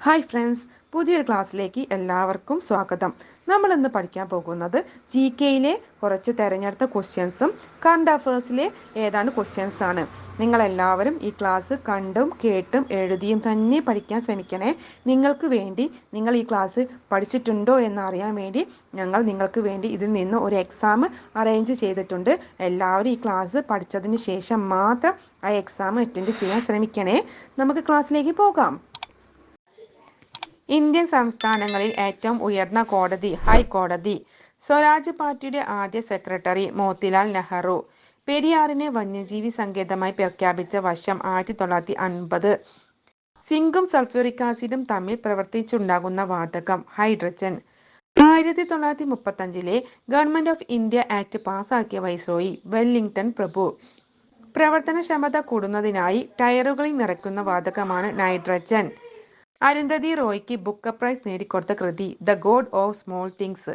Hi friends പുതിയൊരു ക്ലാസ്സിലേക്ക് എല്ലാവർക്കും സ്വാഗതം. നമ്മൾ ഇന്ന് പഠിക്കാൻ പോകുന്നത് ജി കെയിലെ കുറച്ച് തിരഞ്ഞെടുത്ത ക്വസ്റ്റ്യൻസും കറണ്ട് അഫേഴ്സിലെ ഏതാണ്ട് ക്വസ്റ്റ്യൻസ് ആണ്. നിങ്ങളെല്ലാവരും ഈ ക്ലാസ് കണ്ടും കേട്ടും എഴുതിയും തന്നെ പഠിക്കാൻ ശ്രമിക്കണേ. നിങ്ങൾക്ക് വേണ്ടി നിങ്ങൾ ഈ ക്ലാസ് പഠിച്ചിട്ടുണ്ടോ എന്നറിയാൻ വേണ്ടി ഞങ്ങൾ നിങ്ങൾക്ക് വേണ്ടി ഇതിൽ നിന്ന് ഒരു എക്സാം അറേഞ്ച് ചെയ്തിട്ടുണ്ട്. എല്ലാവരും ഈ ക്ലാസ് പഠിച്ചതിന് ശേഷം മാത്രം ആ എക്സാം അറ്റൻഡ് ചെയ്യാൻ ശ്രമിക്കണേ. നമുക്ക് ക്ലാസ്സിലേക്ക് പോകാം. ഇന്ത്യൻ സംസ്ഥാനങ്ങളിൽ ഏറ്റവും ഉയർന്ന കോടതി ഹൈക്കോടതി സ്വരാജ് പാർട്ടിയുടെ ആദ്യ സെക്രട്ടറി മോത്തിലാൽ നെഹ്റു. പെരിയാറിനെ വന്യജീവി സങ്കേതമായി പ്രഖ്യാപിച്ച വർഷം ആയിരത്തി തൊള്ളായിരത്തി അൻപത് സിങ്കും സൾഫ്യൂറിക് ആസിഡും തമ്മിൽ പ്രവർത്തിച്ചുണ്ടാകുന്ന വാതകം ഹൈഡ്രജൻ. ആയിരത്തി തൊള്ളായിരത്തി മുപ്പത്തഞ്ചിലെ ഗവൺമെന്റ് ഓഫ് ഇന്ത്യ ആക്ട് പാസാക്കിയ വൈസ്രോയി വെല്ലിംഗ്ടൺ പ്രഭു. പ്രവർത്തനക്ഷമത കൂടുന്നതിനായി ടയറുകളിൽ നിറയ്ക്കുന്ന വാതകമാണ് നൈട്രജൻ. അരുന്ധതി റോയ്ക്ക് ബുക്ക് പ്രൈസ് നേടിക്കൊടുത്ത കൃതി the God of Small Things.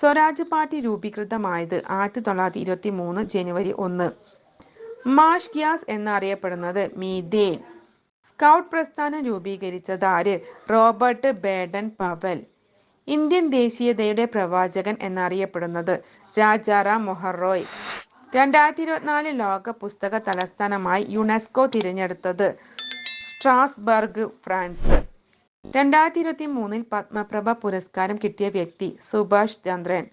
Swaraj party രൂപീകൃതമായത് ആയിരത്തി തൊള്ളായിരത്തി ഇരുപത്തി മൂന്ന് ജനുവരി ഒന്ന്. മാഷ് ഗ്യാസ് എന്നറിയപ്പെടുന്നത് മീതേൻ സ്കൗട്ട് പ്രസ്ഥാനം രൂപീകരിച്ചത് ആര് റോബർട്ട് ബേഡൻ പവൽ. ഇന്ത്യൻ ദേശീയതയുടെ പ്രവാചകൻ എന്നറിയപ്പെടുന്നത് രാജാറാം മൊഹറോയ്. രണ്ടായിരത്തി ഇരുപത്തിനാല് ലോക പുസ്തക തലസ്ഥാനമായി യുനെസ്കോ തിരഞ്ഞെടുത്തത് സ്ട്രാസ്ബർഗ് ഫ്രാൻസ്. രണ്ടായിരത്തി ഇരുപത്തി മൂന്നിൽ പത്മപ്രഭ പുരസ്കാരം കിട്ടിയ വ്യക്തി സുഭാഷ് ചന്ദ്രൻ.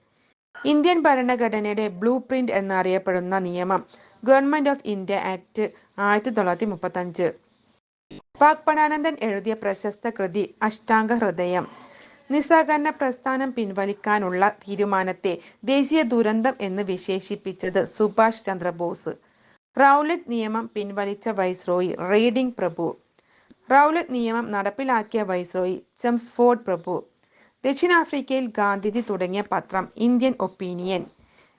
ഇന്ത്യൻ ഭരണഘടനയുടെ ബ്ലൂ പ്രിന്റ് എന്നറിയപ്പെടുന്ന നിയമം ഗവൺമെന്റ് ഓഫ് ഇന്ത്യ ആക്ട് ആയിരത്തി തൊള്ളായിരത്തി മുപ്പത്തി അഞ്ച് പാക് പണാനന്ദൻ എഴുതിയ പ്രശസ്ത കൃതി അഷ്ടാംഗ ഹൃദയം നിസ്സഹകരണ പ്രസ്ഥാനം പിൻവലിക്കാനുള്ള തീരുമാനത്തെ ദേശീയ ദുരന്തം എന്ന് വിശേഷിപ്പിച്ചത് സുഭാഷ് ചന്ദ്രബോസ്. റൗലറ്റ് നിയമം പിൻവലിച്ച വൈസ്രോയി റീഡിംഗ് പ്രഭു. റൗലറ്റ് നിയമം നടപ്പിലാക്കിയ വൈസ്രോയി ചംസ്ഫോർഡ് പ്രഭു. ദക്ഷിണാഫ്രിക്കയിൽ ഗാന്ധിജി തുടങ്ങിയ പത്രം ഇന്ത്യൻ ഒപ്പീനിയൻ.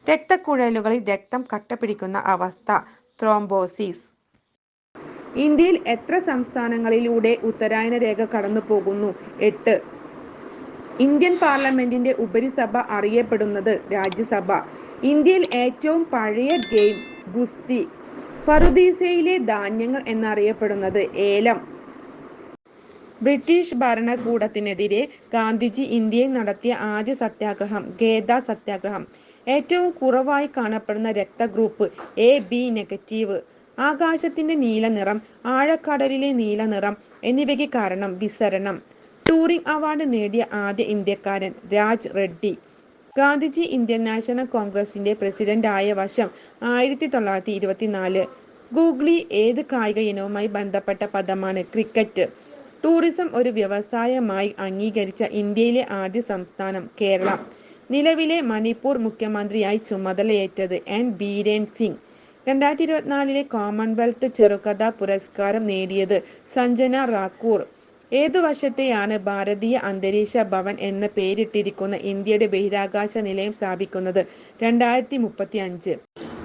രക്തക്കുഴലുകളിൽ രക്തം കട്ടപിടിക്കുന്ന അവസ്ഥ ത്രോംബോസിസ്. ഇന്ത്യയിൽ എത്ര സംസ്ഥാനങ്ങളിലൂടെ ഉത്തരായന രേഖ കടന്നു പോകുന്നു എട്ട്. ഇന്ത്യൻ പാർലമെന്റിന്റെ ഉപരിസഭ അറിയപ്പെടുന്നത് രാജ്യസഭ. ഇന്ത്യയിൽ ഏറ്റവും പഴയ ഗെയിം ഗുസ്തി. ഫറുദീസയിലെ ധാന്യങ്ങൾ എന്നറിയപ്പെടുന്നത് ഏലം. ബ്രിട്ടീഷ് ഭരണകൂടത്തിനെതിരെ ഗാന്ധിജി ഇന്ത്യയിൽ നടത്തിയ ആദ്യ സത്യാഗ്രഹം ഖേദ സത്യാഗ്രഹം. ഏറ്റവും കുറവായി കാണപ്പെടുന്ന രക്തഗ്രൂപ്പ് എ ബി നെഗറ്റീവ്. ആകാശത്തിന്റെ നീല നിറം ആഴക്കടലിലെ നീല നിറം എന്നിവയ്ക്ക് കാരണം വിസരണം. ടൂറിംഗ് അവാർഡ് നേടിയ ആദ്യ ഇന്ത്യക്കാരൻ രാജ് റെഡ്ഡി. ഗാന്ധിജി ഇന്ത്യൻ നാഷണൽ കോൺഗ്രസിന്റെ പ്രസിഡന്റ് ആയ വർഷം ആയിരത്തി തൊള്ളായിരത്തി ഇരുപത്തിനാല്. ഗൂഗ്ലി ഏത് കായിക ഇനവുമായി ബന്ധപ്പെട്ട പദമാണ് ക്രിക്കറ്റ്. ടൂറിസം ഒരു വ്യവസായമായി അംഗീകരിച്ച ഇന്ത്യയിലെ ആദ്യ സംസ്ഥാനം കേരളം. നിലവിലെ മണിപ്പൂർ മുഖ്യമന്ത്രിയായി ചുമതലയേറ്റത് എൻ ബീരേൻ സിംഗ്. രണ്ടായിരത്തി ഇരുപത്തിനാലിലെ കോമൺവെൽത്ത് ചെറുകഥാ പുരസ്കാരം നേടിയത് സഞ്ജന റാക്കൂർ. ഏതു വർഷത്തെയാണ് ഭാരതീയ അന്തരീക്ഷ ഭവൻ എന്ന പേരിട്ടിരിക്കുന്ന ഇന്ത്യയുടെ ബഹിരാകാശ നിലയം സ്ഥാപിക്കുന്നത് രണ്ടായിരത്തി മുപ്പത്തി അഞ്ച്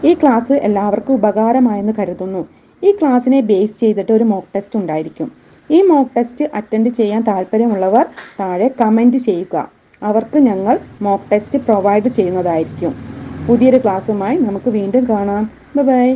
ഈ ക്ലാസ് എല്ലാവർക്കും ഉപകാരമായെന്ന് കരുതുന്നു. ഈ ക്ലാസ്സിനെ ബേസ് ചെയ്തിട്ട് ഒരു മോക്ക് ടെസ്റ്റ് ഉണ്ടായിരിക്കും. ഈ മോക്ക് ടെസ്റ്റ് അറ്റൻഡ് ചെയ്യാൻ താല്പര്യമുള്ളവർ താഴെ കമന്റ് ചെയ്യുക. അവർക്ക് ഞങ്ങൾ മോക്ക് ടെസ്റ്റ് പ്രൊവൈഡ് ചെയ്യുന്നതായിരിക്കും. പുതിയൊരു ക്ലാസ്സുമായി നമുക്ക് വീണ്ടും കാണാം. ബൈ